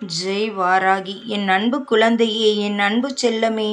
ஜெய் வாராகி என் அன்பு குழந்தையே என் அன்பு செல்லமே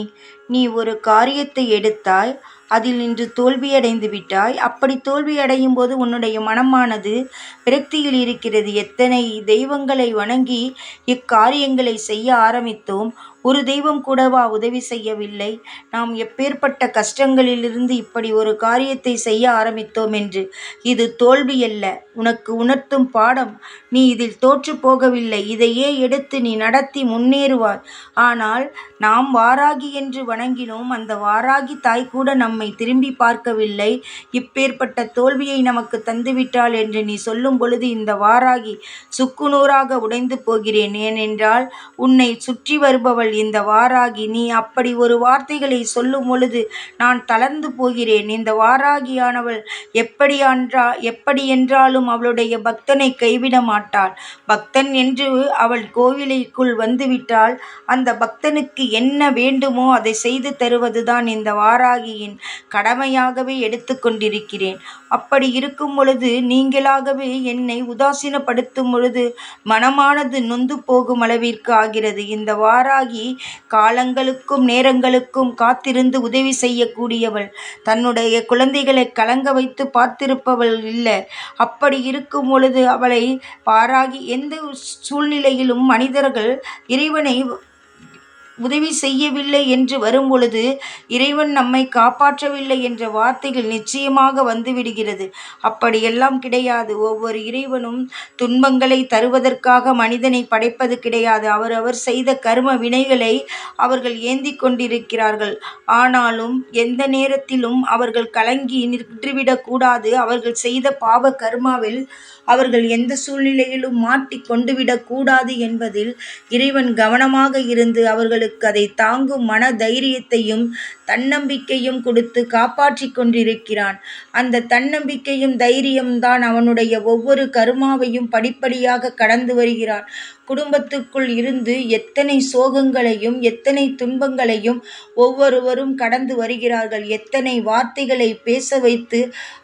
நீ ஒரு காரியத்தை எடுத்தாய் அதில் இன்று தோல்வியடைந்து விட்டாய். அப்படி தோல்வியடையும் போது உன்னுடைய மனமானது விரக்தியில் இருக்கிறது. எத்தனை தெய்வங்களை வணங்கி இக்காரியங்களை செய்ய ஆரம்பித்தோம். ஒரு தெய்வம் கூடவா உதவி செய்யவில்லை. நாம் எப்பேற்பட்ட கஷ்டங்களிலிருந்து இப்படி ஒரு காரியத்தை செய்ய ஆரம்பித்தோம் என்று. இது தோல்வியல்ல. உனக்கு உணர்த்தும் பாடம். நீ இதில் தோற்று போகவில்லை. இதையே எடுத்து நீ நடத்தி முன்னேறுவாய். ஆனால் நாம் வாராகி என்று வணங்கினோம். அந்த வாராகி தாய் கூட நம் நம்மை திரும்பி பார்க்கவில்லை. இப்பேற்பட்ட தோல்வியை நமக்கு தந்துவிட்டாள் என்று நீ சொல்லும் பொழுது இந்த வாராகி சுக்குநூறாக உடைந்து போகிறேன். ஏனென்றால் உன்னை சுற்றி வருபவள் இந்த வாராகி. நீ அப்படி ஒரு வார்த்தைகளை சொல்லும் பொழுது நான் தளர்ந்து போகிறேன். இந்த வாராகியானவள் எப்படி அன்றா எப்படி என்றாலும் அவளுடைய பக்தனை கைவிட மாட்டாள். பக்தன் என்று அவள் கோவிலுக்குள் வந்துவிட்டால் அந்த பக்தனுக்கு என்ன வேண்டுமோ அதை செய்து தருவதுதான் இந்த வாராகியின் கடமையாகவே எடுத்துக்கொண்டிருக்கிறேன் அப்படி இருக்கும் பொழுது நீங்களாகவே என்னை உதாசீனப்படுத்தும் பொழுது மனமானது நொந்து போகும் அளவிற்கு ஆகிறது. இந்த வாராகி காலங்களுக்கும் நேரங்களுக்கும் காத்திருந்து உதவி செய்யக்கூடியவள். தன்னுடைய குழந்தைகளை கலங்க வைத்து பார்த்திருப்பவள் இல்லை. அப்படி இருக்கும் பொழுது அவளை வாராகி எந்த சூழ்நிலையிலும் மனிதர்கள் இறைவனை உதவி செய்யவில்லை என்று வரும்பொழுது இறைவன் நம்மை காப்பாற்றவில்லை என்ற வார்த்தைகள் நிச்சயமாக வந்துவிடுகிறது. அப்படியெல்லாம் கிடையாது. ஒவ்வொரு இறைவனும் துன்பங்களை தருவதற்காக மனிதனை படைப்பது கிடையாது. அவர் அவர் செய்த கர்ம வினைகளை அவர்கள் ஏந்தி கொண்டிருக்கிறார்கள். ஆனாலும் எந்த நேரத்திலும் அவர்கள் கலங்கி நின்றுவிடக்கூடாது அவர்கள் செய்த பாவ கர்மாவில் அவர்கள் எந்த சூழ்நிலையிலும் மாட்டி கொண்டுவிடக்கூடாது என்பதில் இறைவன் கவனமாக இருந்து அவர்கள் அவர்களுக்கு அதை தாங்கும் மன தைரியத்தையும் தன்னம்பிக்கையும் கொடுத்து காப்பாற்றி கொண்டிருக்கிறான். அந்த தன்னம்பிக்கையும் தைரியம்தான் அவனுடைய ஒவ்வொரு கருமாவையும் படிப்படியாக கடந்து வருகிறான். குடும்பத்துக்குள் இருந்து எத்தனை சோகங்களையும் எத்தனை துன்பங்களையும் ஒவ்வொருவரும் கடந்து வருகிறார்கள். எத்தனை வார்த்தைகளை பேச வைத்து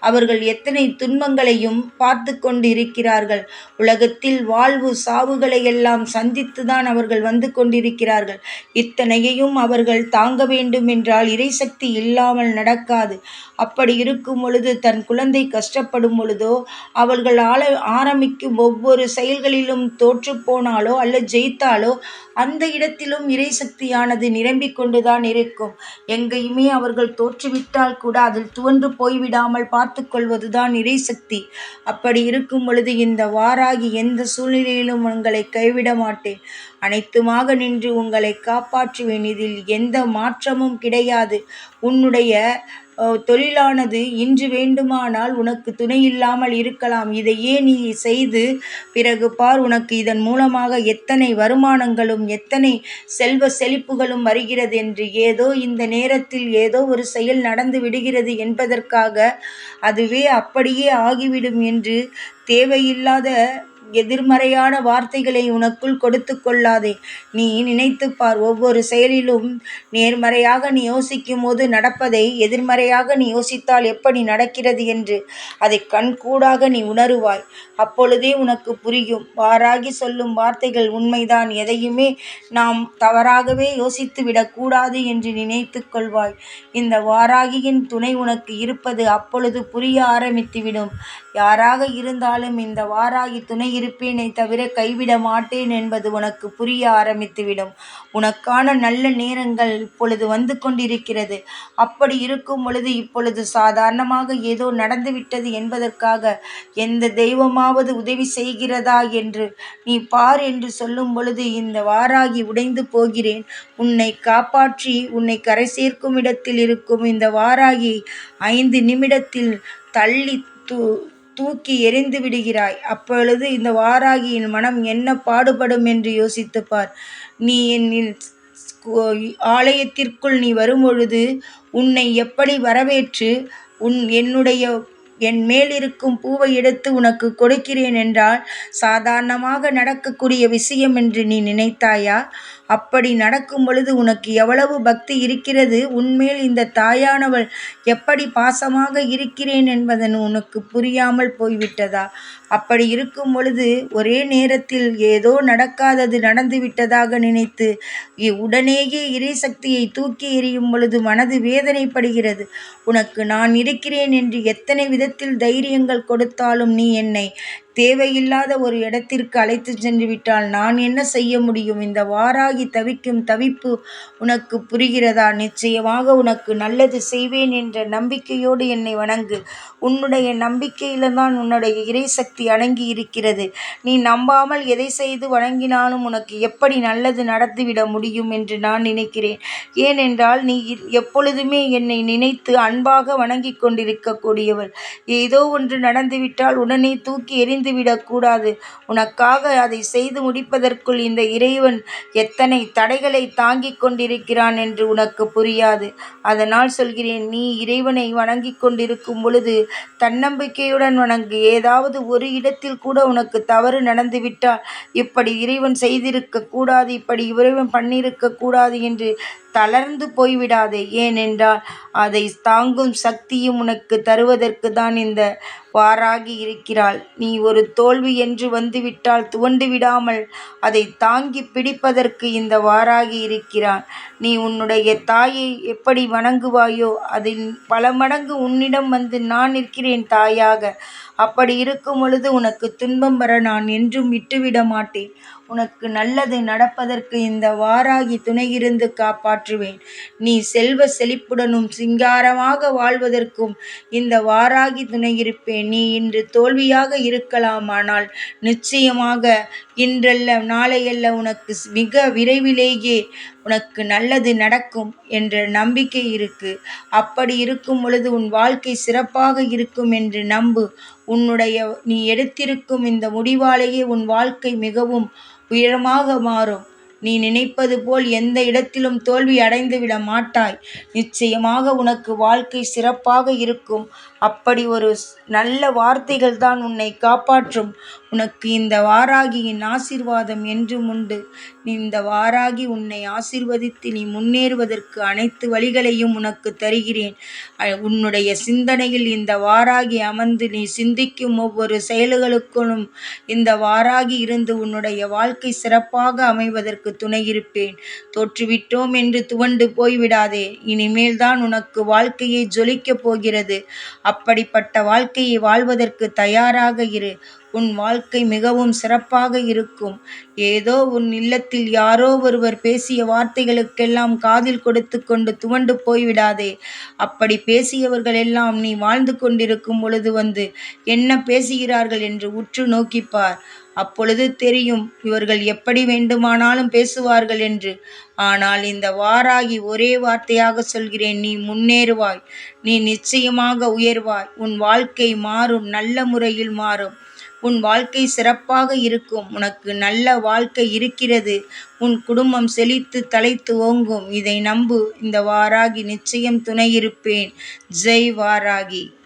அவர்கள் எத்தனை துன்பங்களையும் பார்த்து கொண்டிருக்கிறார்கள். உலகத்தில் வாழ்வு சாவுகளை எல்லாம் சந்தித்துதான் அவர்கள் வந்து கொண்டிருக்கிறார்கள். இத்தனையையும் அவர்கள் தாங்க வேண்டும் என்றால் இறைசக்தி இல்லாமல் நடக்காது. அப்படி இருக்கும் பொழுது தன் குழந்தை கஷ்டப்படும் பொழுதோ அவர்கள் ஆள ஆரம்பிக்கும் ஒவ்வொரு செயல்களிலும் தோற்று போனாலோ அல்ல ஜெயித்தாலோ அந்த இடத்திலும் இறைசக்தியானது நிரம்பிக் கொண்டுதான் இருக்கும். எங்கேயுமே அவர்கள் தோற்றுவிட்டால் கூட அதில் துவன்று போய்விடாமல் பார்த்து கொள்வதுதான் இறைசக்தி. அப்படி இருக்கும் பொழுது இந்த வாராகி எந்த சூழ்நிலையிலும் உங்களை கைவிட மாட்டேன். அனைத்துமாக நின்று உங்களை காப்பாற்றுவேன். இதில் எந்த மாற்றமும் கிடையாது. உன்னுடைய தொழிலானது இன்று வேண்டுமானால் உனக்கு துணை இல்லாமல் இருக்கலாம். இதையே நீ செய்து பிறகு பார் உனக்கு இதன் மூலமாக எத்தனை வருமானங்களும் எத்தனை செல்வ செழிப்புகளும் வருகிறது என்று. ஏதோ இந்த நேரத்தில் ஏதோ ஒரு செயல் நடந்து விடுகிறது என்பதற்காக அதுவே அப்படியே ஆகிவிடும் என்று தேவையில்லாத எதிர்மறையான வார்த்தைகளை உனக்குள் கொடுத்து கொள்ளாதே. நீ நினைத்துப்பார் ஒவ்வொரு செயலிலும் நேர்மறையாக நீ யோசிக்கும் போது நடப்பதை எதிர்மறையாக நீ யோசித்தால் எப்படி நடக்கிறது என்று. அதை கண்கூடாக நீ உணருவாய். அப்பொழுதே உனக்கு புரியும். வாராகி சொல்லும் வார்த்தைகள் உண்மைதான். எதையுமே நாம் தவறாகவே யோசித்து விடக்கூடாது என்று நினைத்து கொள்வாய். இந்த வாராகியின் துணை உனக்கு இருப்பது அப்பொழுது புரிய ஆரம்பித்துவிடும். யாராக இருந்தாலும் இந்த வாராகி துணை இருப்பேனே தவிர கைவிட மாட்டேன் என்பது உனக்கு புரிய ஆரம்பித்துவிடும். உனக்கான நல்ல நேரங்கள் இப்பொழுது வந்து கொண்டிருக்கிறது. அப்படி இருக்கும் பொழுது இப்பொழுது சாதாரணமாக ஏதோ நடந்துவிட்டது என்பதற்காக எந்த தெய்வமாவது உதவி செய்கிறதா என்று நீ பார் என்று சொல்லும் பொழுது இந்த வாராகி உடைந்து போகிறேன். உன்னை காப்பாற்றி உன்னை கரை சேர்க்கும் இடத்தில் இருக்கும் இந்த வாராகி ஐந்து நிமிடத்தில் தள்ளி தூ தூக்கி எறிந்து விடுகிறாய். அப்பொழுது இந்த வாராகியின் மனம் என்ன பாடுபடும் என்று யோசித்துப்பார் நீ என்னில் ஆலயத்திற்குள் நீ வரும்பொழுது உன்னை எப்படி வரவேற்று உன் என்னுடைய என் மேல் இருக்கும் பூவை எடுத்து உனக்கு கொடுக்கிறேன் என்றால் சாதாரணமாக நடக்கக்கூடிய விஷயம் என்று நீ நினைத்தாயா? அப்படி நடக்கும் பொழுது உனக்கு எவ்வளவு பக்தி இருக்கிறது? உன்மேல் இந்த தாயானவள் எப்படி பாசமாக இருக்கிறேன் என்பதன் உனக்கு புரியாமல் போய்விட்டதா? அப்படி இருக்கும் பொழுது ஒரே நேரத்தில் ஏதோ நடக்காதது நடந்து விட்டதாக நினைத்து உடனேயே இறை சக்தியை தூக்கி எறியும் பொழுது மனது வேதனைப்படுகிறது. உனக்கு நான் இருக்கிறேன் என்று எத்தனை விதத்தில் தைரியங்கள் கொடுத்தாலும் நீ என்னை தேவையில்லாத ஒரு இடத்திற்கு அழைத்து சென்று விட்டால் நான் என்ன செய்ய முடியும்? இந்த வாராகி தவிக்கும் தவிப்பு உனக்கு புரிகிறதா? நிச்சயமாக உனக்கு நல்லது செய்வேன் என்ற நம்பிக்கையோடு என்னை வணங்கு. உன்னுடைய நம்பிக்கையில தான் உன்னுடைய இறை சக்தி அடங்கி இருக்கிறது. நீ நம்பாமல் எதை செய்து வணங்கினாலும் உனக்கு எப்படி நல்லது நடந்துவிட முடியும் என்று நான் நினைக்கிறேன். ஏனென்றால் நீ எப்பொழுதுமே என்னை நினைத்து அன்பாக வணங்கி கொண்டிருக்கக்கூடியவள் ஏதோ ஒன்று நடந்துவிட்டால் உடனே தூக்கி எறி விடக்கூடாது உனக்காக அதை செய்து முடிப்பதற்குள் இந்த இறைவன் எத்தனை தடைகளை தாங்கிக் கொண்டிருக்கிறான் என்று உனக்கு புரியாது. அதனால் சொல்கிறேன் நீ இறைவனை வணங்கி கொண்டிருக்கும் பொழுது தன்னம்பிக்கையுடன் வணங்கு. ஏதாவது ஒரு இடத்தில் கூட உனக்கு தவறு நடந்துவிட்டால் இப்படி இறைவன் செய்திருக்க கூடாது இப்படி இறைவன் பண்ணியிருக்க கூடாது என்று தளர்ந்து போய்விடாதே. ஏனென்றால் அதை தாங்கும் சக்தியும் உனக்கு தருவதற்கு தான் இந்த வாராகி இருக்கிறாள். நீ ஒரு தோல்வி என்று வந்துவிட்டால் துவண்டு விடாமல் அதை தாங்கி பிடிப்பதற்கு இந்த வாராகி இருக்கிறான் நீ உன்னுடைய தாயை எப்படி வணங்குவாயோ அதில் பல மடங்கு உன்னிடம் வந்து நான் இருக்கிறேன் தாயாக. அப்படி இருக்கும் பொழுது உனக்கு துன்பம் வர நான் என்றும் விட்டுவிட மாட்டேன். உனக்கு நல்லது நடப்பதற்கு இந்த வாராகி துணையிருந்து காப்பாற்றுவேன். நீ செல்வ செழிப்புடனும் சிங்காரமாக வாழ்வதற்கும் இந்த வாராகி துணையிருப்பேன். நீ இன்று தோல்வியாக இருக்கலாம் ஆனால் நிச்சயமாக இன்றல்ல நாளையல்ல உனக்கு மிக விரைவிலேயே உனக்கு நல்லது நடக்கும் என்ற நம்பிக்கை இருக்கு. அப்படி இருக்கும் பொழுது உன் வாழ்க்கை சிறப்பாக இருக்கும் என்று நம்பு. உன்னுடைய நீ எடுத்திருக்கும் இந்த முடிவாலேயே உன் வாழ்க்கை மிகவும் உயரமாக மாறும். நீ நினைப்பது போல் எந்த இடத்திலும் தோல்வி அடைந்து விட மாட்டாய். நிச்சயமாக உனக்கு வாழ்க்கை சிறப்பாக இருக்கும். அப்படி ஒரு நல்ல வார்த்தைகள் தான் உன்னை காப்பாற்றும். உனக்கு இந்த வாராகியின் ஆசிர்வாதம் என்றும் உண்டு. இந்த வாராகி உன்னை ஆசிர்வதித்து நீ முன்னேறுவதற்கு அனைத்து வழிகளையும் உனக்கு தருகிறேன். உன்னுடைய சிந்தனையில் இந்த வாராகி அமர்ந்து நீ சிந்திக்கும் ஒவ்வொரு செயல்களுக்கும் இந்த வாராகி இருந்து உன்னுடைய வாழ்க்கை சிறப்பாக அமைவதற்கு துணையிருப்பேன் தோற்றுவிட்டோம் என்று துவண்டு போய்விடாதே. இனிமேல் தான் உனக்கு வாழ்க்கையை ஜொலிக்கப் போகிறது. அப்படிப்பட்ட வாழ்க்கையை வாழ்வதற்கு தயாராக இரு. உன் வாழ்க்கை மிகவும் சிறப்பாக இருக்கும். ஏதோ உன் இல்லத்தில் யாரோ ஒருவர் பேசிய வார்த்தைகளுக்கெல்லாம் காதில் கொடுத்து கொண்டு துவண்டு போய்விடாதே. அப்படி பேசியவர்கள் எல்லாம் நீ வாழ்ந்து கொண்டிருக்கும் பொழுது வந்து என்ன பேசுகிறார்கள் என்று உற்று நோக்கிப்பார் அப்பொழுது தெரியும் இவர்கள் எப்படி வேண்டுமானாலும் பேசுவார்கள் என்று. ஆனால் இந்த வாராகி ஒரே வார்த்தையாக சொல்கிறேன் நீ முன்னேறுவாய். நீ நிச்சயமாக உயர்வாய். உன் வாழ்க்கை மாறும் நல்ல முறையில் மாறும். உன் வாழ்க்கை சிறப்பாக இருக்கும். உனக்கு நல்ல வாழ்க்கை இருக்கிறது. உன் குடும்பம் செழித்து தலைத்து ஓங்கும். இதை நம்பு. இந்த வாராகி நிச்சயம் துணையிருப்பேன் ஜெய் வாராகி.